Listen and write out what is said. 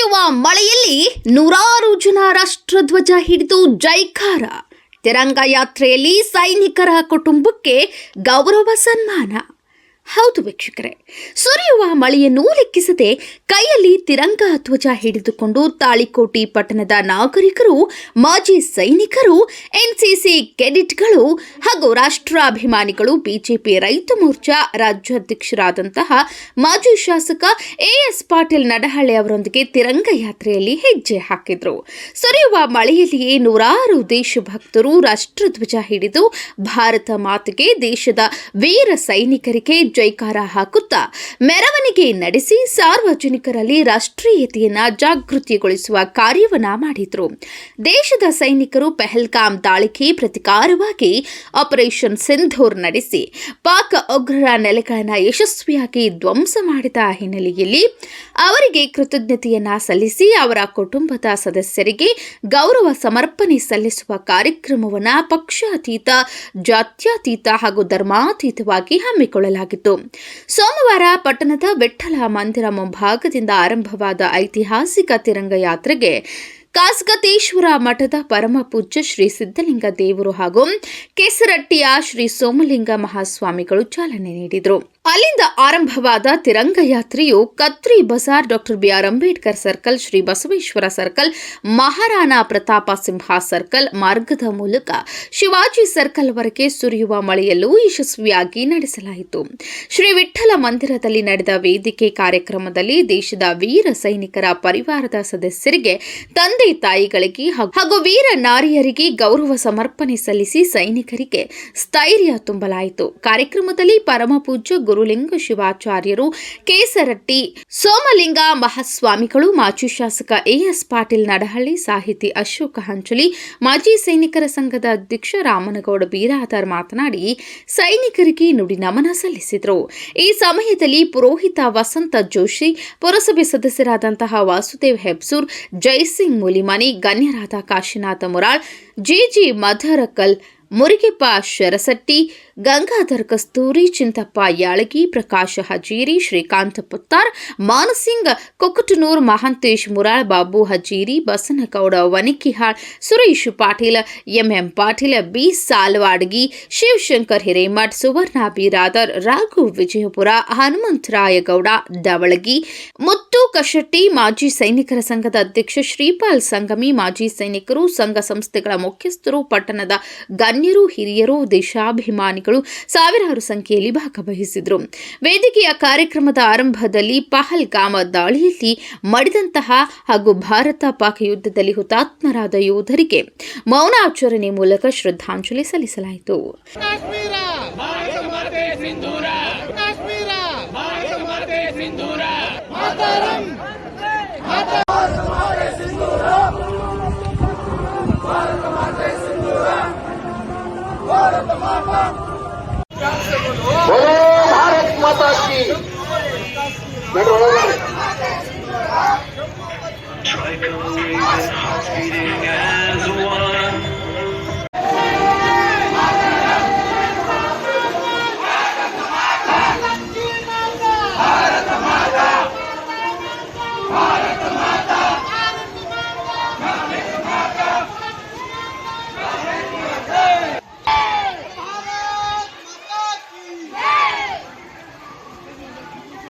ಸುರಿಯುವ ಮಳೆಯಲ್ಲಿ ನೂರಾರು ಜನ ರಾಷ್ಟ್ರಧ್ವಜ ಹಿಡಿದು ಜೈಕಾರ. ತಿರಂಗ ಯಾತ್ರೆಯಲ್ಲಿ ಸೈನಿಕರ ಕುಟುಂಬಕ್ಕೆ ಗೌರವ ಸನ್ಮಾನ. ಹೌದು ವೀಕ್ಷಕರೇ. ಸುರಿಯುವ ಮಳೆಯನ್ನು ಲೆಕ್ಕಿಸದೆ ಕೈಯಲ್ಲಿ ತಿರಂಗ ಧ್ವಜ ಹಿಡಿದುಕೊಂಡು ತಾಳಿಕೋಟಿ ಪಟ್ಟಣದ ನಾಗರಿಕರು, ಮಾಜಿ ಸೈನಿಕರು, ಎನ್ಸಿಸಿ ಕೆಡಿಟ್ಗಳು ಹಾಗೂ ರಾಷ್ಟ್ರಾಭಿಮಾನಿಗಳು, ಬಿಜೆಪಿ ರೈತ ಮೋರ್ಚಾ ರಾಜ್ಯಾಧ್ಯಕ್ಷರಾದಂತಹ ಮಾಜಿ ಶಾಸಕ ಎಎಸ್ ಪಾಟೀಲ್ ನಡಹಳ್ಳಿ ಅವರೊಂದಿಗೆ ತಿರಂಗ ಯಾತ್ರೆಯಲ್ಲಿ ಹೆಜ್ಜೆ ಹಾಕಿದ್ರು. ಸುರಿಯುವ ಮಳೆಯಲ್ಲಿಯೇ ನೂರಾರು ದೇಶಭಕ್ತರು ರಾಷ್ಟ್ರಧ್ವಜ ಹಿಡಿದು ಭಾರತ ಮಾತೆಗೆ ದೇಶದ ವೀರ ಸೈನಿಕರಿಗೆ ಜೈಕಾರ ಹಾಕುತ್ತಾ ಮೆರವಣಿಗೆ ನಡೆಸಿ ಸಾರ್ವಜನಿಕರಲ್ಲಿ ರಾಷ್ಟ್ರೀಯತೆಯನ್ನ ಜಾಗೃತಿಗೊಳಿಸುವ ಕಾರ್ಯವನ್ನ ಮಾಡಿದ್ರು. ದೇಶದ ಸೈನಿಕರು ಪೆಹಲ್ಗಾಮ್ ದಾಳಿಗೆ ಪ್ರತಿಕಾರವಾಗಿ ಆಪರೇಷನ್ ಸಿಂಧೂರ್ ನಡೆಸಿ ಪಾಕ್ ಉಗ್ರರ ನೆಲೆಗಳನ್ನು ಯಶಸ್ವಿಯಾಗಿ ಧ್ವಂಸ ಮಾಡಿದ ಹಿನ್ನೆಲೆಯಲ್ಲಿ ಅವರಿಗೆ ಕೃತಜ್ಞತೆಯನ್ನ ಸಲ್ಲಿಸಿ ಅವರ ಕುಟುಂಬದ ಸದಸ್ಯರಿಗೆ ಗೌರವ ಸಮರ್ಪಣೆ ಸಲ್ಲಿಸುವ ಕಾರ್ಯಕ್ರಮವನ್ನು ಪಕ್ಷಾತೀತ, ಜಾತ್ಯಾತೀತ ಹಾಗೂ ಧರ್ಮಾತೀತವಾಗಿ ಸೋಮವಾರ ಪಟ್ಟಣದ ವಿಠ್ಠಲ ಮಂದಿರ ಮುಂಭಾಗದಿಂದ ಆರಂಭವಾದ ಐತಿಹಾಸಿಕ ತಿರಂಗ ಯಾತ್ರೆಗೆ ಕಾಸಗತೇಶ್ವರ ಮಠದ ಪರಮ ಪೂಜ್ಯ ಶ್ರೀ ಸಿದ್ದಲಿಂಗ ದೇವರು ಹಾಗೂ ಕೆಸರಟ್ಟಿಯ ಶ್ರೀ ಸೋಮಲಿಂಗ ಮಹಾಸ್ವಾಮಿಗಳು ಚಾಲನೆ ನೀಡಿದರು. ಅಲ್ಲಿಂದ ಆರಂಭವಾದ Tiranga ಯಾತ್ರೆಯು Katri Bazar doctor B R Ambedkar circle, Shri Basaveshwara circle, Maharana Pratapa Simha circle ಮಾರ್ಗದ ಮೂಲಕ ಶಿವಾಜಿ ಸರ್ಕಲ್ ವರೆಗೆ ಸುರಿಯುವ ಮಳೆಯಲ್ಲೂ ಯಶಸ್ವಿಯಾಗಿ ನಡೆಸಲಾಯಿತು. ಶ್ರೀ ವಿಠ್ಠಲ ಮಂದಿರದಲ್ಲಿ ನಡೆದ ವೇದಿಕೆ ಕಾರ್ಯಕ್ರಮದಲ್ಲಿ ದೇಶದ ವೀರ ಸೈನಿಕರ ಪರಿವಾರದ ಸದಸ್ಯರಿಗೆ, ತಂದೆ ತಾಯಿಗಳಿಗೆ ಹಾಗೂ ವೀರ ನಾರಿಯರಿಗೆ ಗೌರವ ಸಮರ್ಪಣೆ ಸಲ್ಲಿಸಿ ಸೈನಿಕರಿಗೆ ಸ್ಥೈರ್ಯ ತುಂಬಲಾಯಿತು. ಕಾರ್ಯಕ್ರಮದಲ್ಲಿ ಪರಮ ಪೂಜ್ಯ ಗುರುಲಿಂಗ ಶಿವಾಚಾರ್ಯರು ಕೇಸರಟ್ಟಿ, ಸೋಮಲಿಂಗ ಮಹಾಸ್ವಾಮಿಗಳು, ಮಾಜಿ ಶಾಸಕ ಎಎಸ್ ಪಾಟೀಲ್ ನಡಹಳ್ಳಿ, ಸಾಹಿತಿ ಅಶೋಕ ಹಂಚಲಿ, ಮಾಜಿ ಸೈನಿಕರ ಸಂಘದ ಅಧ್ಯಕ್ಷ ರಾಮನಗೌಡ ಬೀರಾದಾರ್ ಮಾತನಾಡಿ ಸೈನಿಕರಿಗೆ ನುಡಿ ನಮನ ಸಲ್ಲಿಸಿದರು. ಈ ಸಮಯದಲ್ಲಿ ಪುರೋಹಿತ ವಸಂತ ಜೋಶಿ, ಪುರಸಭೆ ಸದಸ್ಯರಾದಂತಹ Vasudev Hebsur, Jaisingh Mulimani, ಗಣ್ಯರಾದ Kashinath Mural G G Madharakal Murugeppa Sharasatti, Gangadhar Kasturi, Chintappa Yalagi, Prakash Hajeri, Srikanth Puttar, Mansingh Kokkatanur Mahantesh Mural, Babu Hajeri, Basanagouda, Vanikihal, Suresh Patil, M M Patil, B Salwadgi, Shivashankar Hiremath Suvarna Raghu Vijayapura, Hanumantharayagouda Davalagi Muttu Kashetti ಮಾಜಿ ಸೈನಿಕರ ಸಂಘದ ಅಧ್ಯಕ್ಷ ಶ್ರೀಪಾಲ್ ಸಂಗಮಿ ಮಾಜಿ ಸೈನಿಕರು ಸಂಘ ಸಂಸ್ಥೆಗಳ ಮುಖ್ಯಸ್ಥರು ಪಟ್ಟಣದ ಗಣ್ಯರು ಹಿರಿಯರು ದೇಶಾಭಿಮಾನಿಗಳು ಸಾವಿರಾರು ಸಂಖ್ಯೆಯಲ್ಲಿ ಭಾಗವಹಿಸಿದರು. ವೇದಿಕೆಯ ಕಾರ್ಯಕ್ರಮದ ಆರಂಭದಲ್ಲಿ ಪಹಲ್ಗಾಮ ದಾಳಿಯಲ್ಲಿ ಮಡಿದಂತಹ ಹಾಗೂ ಭಾರತ ಪಾಕ್ ಯುದ್ಧದಲ್ಲಿ ಹುತಾತ್ಮರಾದ ಯೋಧರಿಗೆ ಮೌನಾಚರಣೆ ಮೂಲಕ ಶ್ರದ್ಧಾಂಜಲಿ ಸಲ್ಲಿಸಲಾಯಿತು. ಕಾಶ್ಮೀರ! ಭಾರತ ಮಾತೆ ಸಿಂಧೂರ! बोलो भारत माता की Try coming